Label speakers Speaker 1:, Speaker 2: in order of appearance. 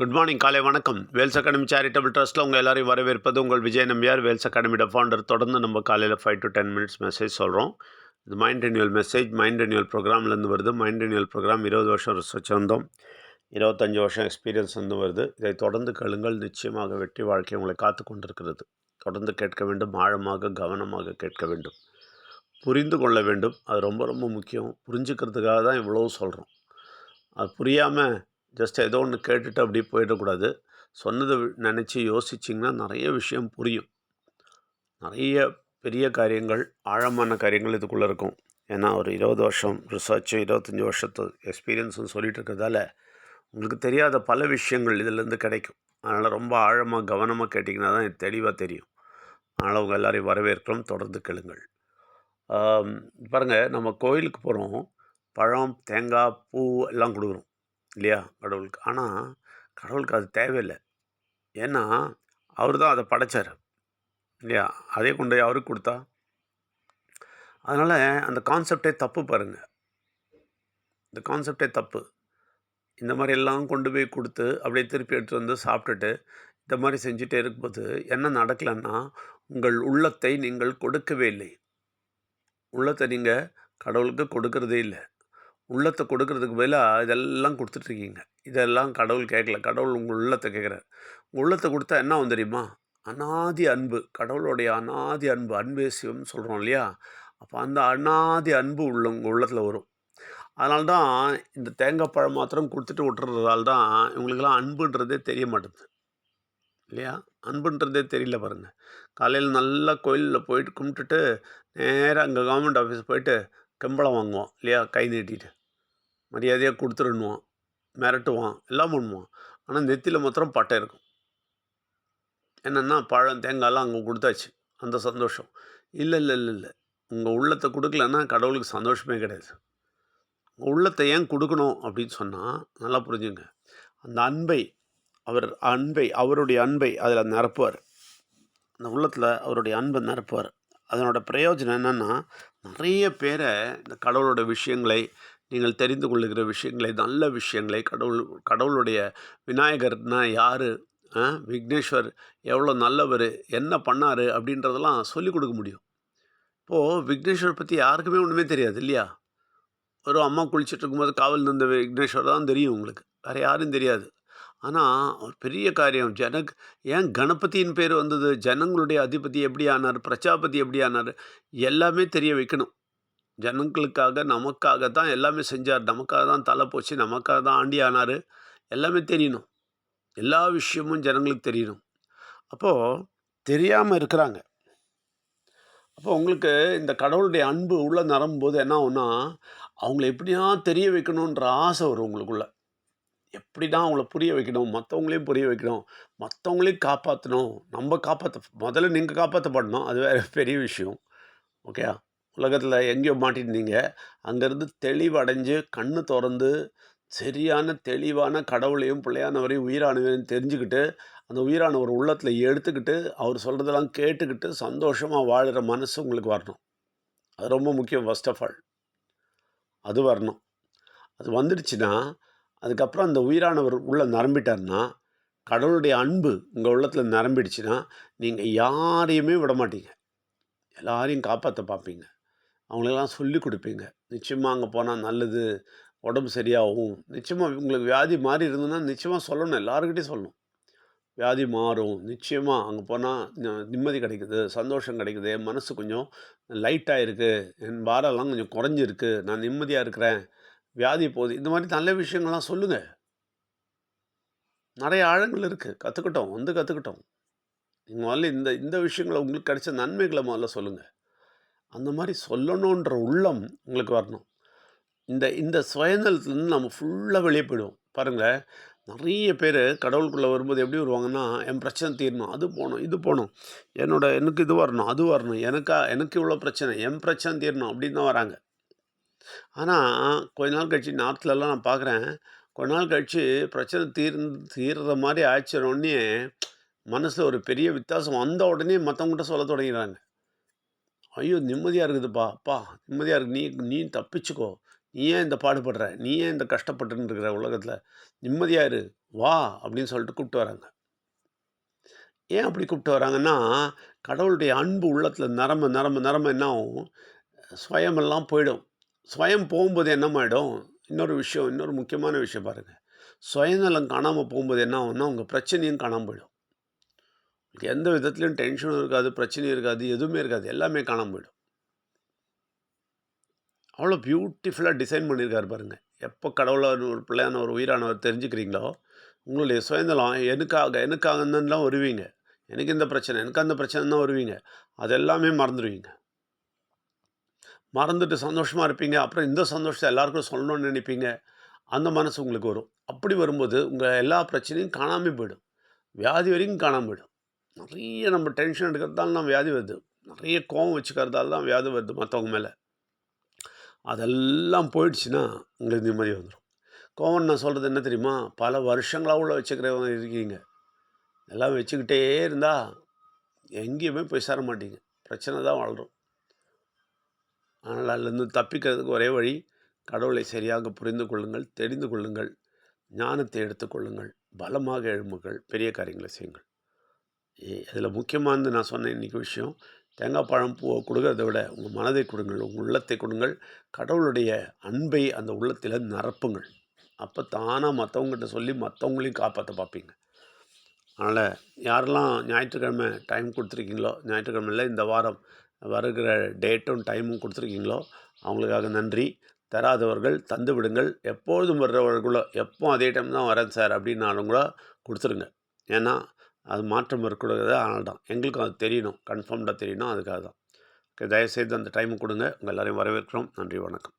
Speaker 1: Good morning காலை வணக்கம். Wales academy charitable ட்ரஸ்ட்டில் உங்கள் எல்லாரையும் வரவேற்பது உங்கள் விஜய் நம்பியார். வேல்ஸ் அகாடமியோட ஃபவுண்டர் தொடர்ந்து நம்ம காலையில் five to ten minutes message சொல்கிறோம் இது mind renewal message mind renewal ப்ரோக்ராம்லேருந்து வருது. மைண்ட் ரெனியூவல் ப்ரோக்ராம் இருபது வருஷம் ரிசர்ச் வந்தோம் இருபத்தஞ்சி வருஷம் எக்ஸ்பீரியன்ஸ் வந்து வருது. இதை தொடர்ந்து கேளுங்கள். நிச்சயமாக வெற்றி வாழ்க்கை உங்களை காத்து கொண்டிருக்கிறது. தொடர்ந்து கேட்க வேண்டும். ஆழமாக கவனமாக கேட்க வேண்டும். புரிந்து கொள்ள வேண்டும். அது ரொம்ப ரொம்ப முக்கியம். புரிஞ்சுக்கிறதுக்காக தான் இவ்வளோ சொல்கிறோம் அது புரியாமல் ஜஸ்ட் ஏதோ ஒன்று கேட்டுட்டு அப்படியே போயிடக்கூடாது. சொன்னதை நினச்சி யோசிச்சிங்கன்னா நிறைய விஷயம் புரியும். நிறைய பெரிய காரியங்கள் ஆழமான காரியங்கள் இதுக்குள்ளே இருக்கும். ஏன்னா ஒரு இருபது வருஷம் ரிசர்ச்சும் இருபத்தஞ்சி வருஷத்து எக்ஸ்பீரியன்ஸும் சொல்லிட்டு இருக்கிறதால உங்களுக்கு தெரியாத பல விஷயங்கள் இதிலேருந்து கிடைக்கும். அதனால் ரொம்ப ஆழமாக கவனமாக கேட்டிங்கன்னா தான் தெளிவாக தெரியும். அதனால் உங்கள் எல்லாரையும் வரவேற்கிறோம். தொடர்ந்து கேளுங்கள். பாருங்கள் நம்ம கோயிலுக்கு போகிறோம் பழம் தேங்காய் பூ எல்லாம் கொடுக்குறோம். இல்லையா கடவுளுக்கு? ஆனால் கடவுளுக்கு அது தேவையில்லை. ஏன்னா அவர் தான் அதை படைச்சார். இல்லையா? அதே கொண்டு போய் அவருக்கு கொடுத்தா? அதனால் அந்த கான்செப்டே தப்பு பாருங்கள் இந்த கான்செப்டே தப்பு. இந்த மாதிரி எல்லாம் கொண்டு போய் கொடுத்து அப்படியே திருப்பி எடுத்து வந்து சாப்பிட்டுட்டு இந்த மாதிரி செஞ்சுட்டே இருக்கும்போது என்ன நடக்கலைன்னா உங்கள் உள்ளத்தை நீங்கள் கொடுக்கவே இல்லை. உள்ளத்தை நீங்கள் கடவுளுக்கு கொடுக்கறதே இல்லை. உள்ளத்தை கொடுக்கறதுக்கு பதிலாக இதெல்லாம் கொடுத்துட்ருக்கீங்க. இதெல்லாம் கடவுள் கேட்கல. கடவுள் உங்கள் உள்ளத்தை கேட்குறாரு. உள்ளத்தை கொடுத்தா என்ன ஆகும் தெரியுமா? அனாதி அன்பு. கடவுளுடைய அனாதி அன்பு அன்பே சிவம் சொல்கிறோம் இல்லையா? அப்போ அந்த அனாதி அன்பு உள்ள உங்கள் உள்ளத்தில் வரும். அதனால தான் இந்த தேங்காய் பழம் மாத்திரம் கொடுத்துட்டு விட்டுறதால தான் இவங்களுக்கெல்லாம் அன்புன்றதே தெரிய மாட்டேங்குது. இல்லையா? அன்புன்றதே தெரியல பாருங்கள் காலையில் நல்லா கோயிலில் போயிட்டு கும்பிட்டுட்டு நேராக அங்கே கவர்மெண்ட் ஆஃபீஸ் போயிட்டு கம்பளம் வாங்குவோம் இல்லையா? கை நீட்டிட்டு. மரியாதையாக கொடுத்துருன்னுவான் மிரட்டுவான் எல்லாம் பண்ணுவான். ஆனால் நெத்தியில் மாத்திரம் பட்டை இருக்கும். என்னென்னா பழம் தேங்காயெல்லாம் அங்கே கொடுத்தாச்சு. அந்த சந்தோஷம். இல்லை இல்லை இல்லை இல்லை. உங்கள் உள்ளத்தை கொடுக்கலன்னா கடவுளுக்கு சந்தோஷமே கிடையாது. உங்கள் உள்ளத்தை ஏன் கொடுக்கணும் அப்படின்னு சொன்னால் நல்லா புரிஞ்சுங்க. அந்த அன்பை அவர் அன்பை அவருடைய அன்பை அதில் நிரப்புவார். அந்த உள்ளத்தில் அவருடைய அன்பை நிரப்புவார். அதனோட பிரயோஜனம் என்னென்னா நிறைய பேரை இந்த கடவுளோட விஷயங்களை நீங்கள் தெரிந்து கொள்ளுகிற விஷயங்களை நல்ல விஷயங்களை கடவுள் கடவுளுடைய விநாயகர்னா யார்? விக்னேஸ்வர் எவ்வளோ நல்லவர் என்ன பண்ணார் அப்படின்றதெல்லாம் சொல்லிக் கொடுக்க முடியும். இப்போது விக்னேஸ்வர் பற்றி யாருக்குமே ஒன்றுமே தெரியாது இல்லையா? ஒரு அம்மா குளிச்சுட்டு இருக்கும்போது காவல் நின்ற விக்னேஸ்வர் தான் தெரியும் உங்களுக்கு வேறு யாரும் தெரியாது. ஆனால் ஒரு பெரிய காரியம் ஜனக் ஏன் கணபதியின் பேர் வந்தது? ஜனங்களுடைய அதிபதி எப்படி ஆனார் பிரஜாபதி எப்படி ஆனார் எல்லாமே தெரிய வைக்கணும். ஜனங்களுக்காக நமக்காக தான் எல்லாமே செஞ்சார். நமக்காக தான் தலை போச்சு. நமக்காக தான் ஆண்டி ஆனார். எல்லாமே தெரியணும். எல்லா விஷயமும் ஜனங்களுக்கு தெரியணும். அப்போது தெரியாமல் இருக்கிறாங்க. அப்போ உங்களுக்கு இந்த கடவுளுடைய அன்பு உள்ளே நரம்பும்போது என்ன ஆகும்னா அவங்கள எப்படியா தெரிய வைக்கணுன்ற ஆசை வரும் உங்களுக்குள்ள. எப்படிதான் அவங்கள புரிய வைக்கணும். மற்றவங்களையும் புரிய வைக்கணும். மற்றவங்களையும் காப்பாற்றணும் நம்ம காப்பாற்ற முதல்ல நீங்கள் காப்பாற்றப்படணும் அது வேறு பெரிய விஷயம். ஓகேயா? உலகத்தில் எங்கேயோ மாட்டிருந்தீங்க அங்கேருந்து தெளிவடைஞ்சு கண்ணு திறந்து சரியான தெளிவான கடவுளையும் பிள்ளையானவரையும் உயிரானவரையும் தெரிஞ்சுக்கிட்டு அந்த உயிரானவர் உள்ளத்தில் எடுத்துக்கிட்டு அவர் சொல்கிறதெல்லாம் கேட்டுக்கிட்டு சந்தோஷமாக வாழ்கிற மனசு உங்களுக்கு வரணும். அது ரொம்ப முக்கியம் ஃபர்ஸ்ட் ஆஃப் ஆல் அது வரணும். அது வந்துடுச்சுன்னா அதுக்கப்புறம் அந்த உயிரானவர் உள்ளே நிரம்பிட்டார்னா கடவுளுடைய அன்பு உங்கள் உள்ளத்தில் நிரம்பிடுச்சுன்னா நீங்கள் யாரையுமே விட மாட்டீங்க எல்லாரையும் காப்பாற்ற பார்ப்பீங்க. அவங்களெல்லாம் சொல்லி கொடுப்பீங்க. நிச்சயமாக அங்கே போனால் நல்லது உடம்பு சரியாகும். நிச்சயமாக உங்களுக்கு வியாதி மாறி இருந்ததுன்னா நிச்சயமாக சொல்லணும். எல்லாருக்கிட்டையும் சொல்லணும். வியாதி மாறும். நிச்சயமாக அங்கே போனால் நிம்மதி கிடைக்குது சந்தோஷம் கிடைக்குது. என் மனசு கொஞ்சம் லைட்டாக இருக்குது என் பாரெல்லாம் கொஞ்சம் குறைஞ்சிருக்கு. நான் நிம்மதியாக இருக்கிறேன். வியாதி போகுது இந்த மாதிரி நல்ல விஷயங்கள்லாம் சொல்லுங்கள் நிறைய ஆழங்கள் இருக்குது கற்றுக்கிட்டோம் வந்து கற்றுக்கிட்டோம் நீங்கள் முதல்ல இந்த இந்த விஷயங்களை உங்களுக்கு கிடைச்ச நன்மைகளை முதல்ல சொல்லுங்கள் அந்த மாதிரி சொல்லணுன்ற உள்ளம் உங்களுக்கு வரணும். இந்த இந்த சுயநலத்துலேருந்து நம்ம ஃபுல்லாக வெளியே போயிடுவோம். பாருங்கள் நிறைய பேர் கடவுளுக்குள்ளே வரும்போது எப்படி வருவாங்கன்னா என் பிரச்சனை தீரணும் அது போகணும் இது போகணும் என்னோட எனக்கு இது வரணும் அது வரணும் எனக்கா எனக்கு இவ்வளோ பிரச்சனை என் பிரச்சனை தீரணும் அப்படின்னு தான் வராங்க. ஆனால் கொஞ்ச நாள் கழிச்சு நார்த்லலாம் நான் பார்க்குறேன் கொஞ்ச நாள் கழிச்சு பிரச்சனை தீர் தீர்ற மாதிரி ஆச்சுனோடனே மனசில் ஒரு பெரிய வித்தியாசம் வந்த உடனே மற்றவங்ககிட்ட சொல்ல தொடங்கிறாங்க ஐயோ நிம்மதியாக இருக்குதுப்பா. அப்பா நிம்மதியாக இருக்கு. நீ நீ தப்பிச்சுக்கோ. நீ ஏன் இந்த பாடுபடுற? நீ ஏன் இந்த கஷ்டப்பட்டுன்னு இருக்கிற உலகத்தில்? நிம்மதியாக இரு. வா அப்படின்னு சொல்லிட்டு கூப்பிட்டு வராங்க. ஏன் அப்படி கூப்பிட்டு வராங்கன்னா கடவுளுடைய அன்பு உள்ளத்தில் நரம்பு நரம்பு நரம்பு என்ன ஆகும்? ஸ்வயமெல்லாம் போயிடும். ஸ்வயம் போகும்போது என்னமாயிடும் இன்னொரு விஷயம் இன்னொரு முக்கியமான விஷயம் பாருங்கள் சுயநலம் காணாமல் போகும்போது என்ன ஆகும்னா உங்கள் பிரச்சனையும் காணாமல் போயிடும். எந்த விதத்துலையும் டென்ஷனும் இருக்காது பிரச்சனையும் இருக்காது எதுவுமே இருக்காது எல்லாமே காணாமல் போயிடும். அவ்வளோ பியூட்டிஃபுல்லாக டிசைன் பண்ணியிருக்காரு பாருங்கள் எப்போ கடவுளான ஒரு பிள்ளையான ஒரு உயிரானவர் தெரிஞ்சுக்கிறீங்களோ உங்களுடைய சுயந்தலம் எனக்காக எனக்காகன்னு தான் வருவீங்க. எனக்கு இந்த பிரச்சனை எனக்கு அந்த பிரச்சனை தான் வருவீங்க. அதெல்லாமே மறந்துடுவீங்க. மறந்துட்டு சந்தோஷமாக இருப்பீங்க. அப்புறம் இந்த சந்தோஷத்தை எல்லாருக்கும் சொல்லணும்னு நினைப்பீங்க. அந்த மனசு உங்களுக்கு வரும். அப்படி வரும்போது உங்கள் எல்லா பிரச்சனையும் காணாமல் போயிடும். வியாதி வரைக்கும் காணாமல் போயிடும். நிறைய நம்ம டென்ஷன் எடுக்கிறதால தான் வியாதி வருது. நிறைய கோவம் வச்சுக்கிறதால தான் வியாதி வருது மற்றவங்க மேலே. அதெல்லாம் போயிடுச்சுன்னா உங்களுக்கு நிம்மதி வந்துடும் கோவம் நான் சொல்கிறது என்ன தெரியுமா? பல வருஷங்களாக உள்ள வச்சுக்கிறவங்க இருக்கீங்க. எல்லாம் வச்சுக்கிட்டே இருந்தால் எங்கேயுமே போய் சேர மாட்டீங்க. பிரச்சனை தான் வளரும். அதனால் அதுலேருந்து தப்பிக்கிறதுக்கு ஒரே வழி கடவுளை சரியாக புரிந்து கொள்ளுங்கள் தெரிந்து கொள்ளுங்கள் ஞானத்தை எடுத்துக்கொள்ளுங்கள் பலமாக எழும்புங்கள். பெரிய காரியங்களை செய்யுங்கள். இதில் முக்கியமானது நான் சொன்னேன் இன்றைக்கி விஷயம் தேங்காய் பழம் பூவை கொடுக்கறத விட உங்கள் மனதை கொடுங்கள் உங்கள் உள்ளத்தை கொடுங்கள் கடவுளுடைய அன்பை அந்த உள்ளத்தில் நிரப்புங்கள். அப்போ தானாக மற்றவங்ககிட்ட சொல்லி மற்றவங்களையும் காப்பாற்ற பார்ப்பீங்க அதனால் யாரெல்லாம் ஞாயிற்றுக்கிழமை டைம் கொடுத்துருக்கீங்களோ ஞாயிற்றுக்கிழமையில் இந்த வாரம் வருகிற டேட்டும் டைமும் கொடுத்துருக்கீங்களோ அவங்களுக்காக நன்றி. தராதவர்கள் தந்து விடுங்கள். எப்பொழுதும் வர்றவர்களோ எப்போ அதே டைம் தான் வரேன் சார் அப்படின்னாலும் கூட கொடுத்துருங்க. ஏன்னா அது மாற்றம் இருக்கக்கூடாது அதனால தான் எங்களுக்கும் அது தெரியணும் கன்ஃபார்ம்டாக தெரியணும் அதுக்காக தான் ஓகே தயவுசெய்து அந்த டைம் கொடுங்க. உங்கள் எல்லோரையும் வரவேற்கிறோம். நன்றி வணக்கம்.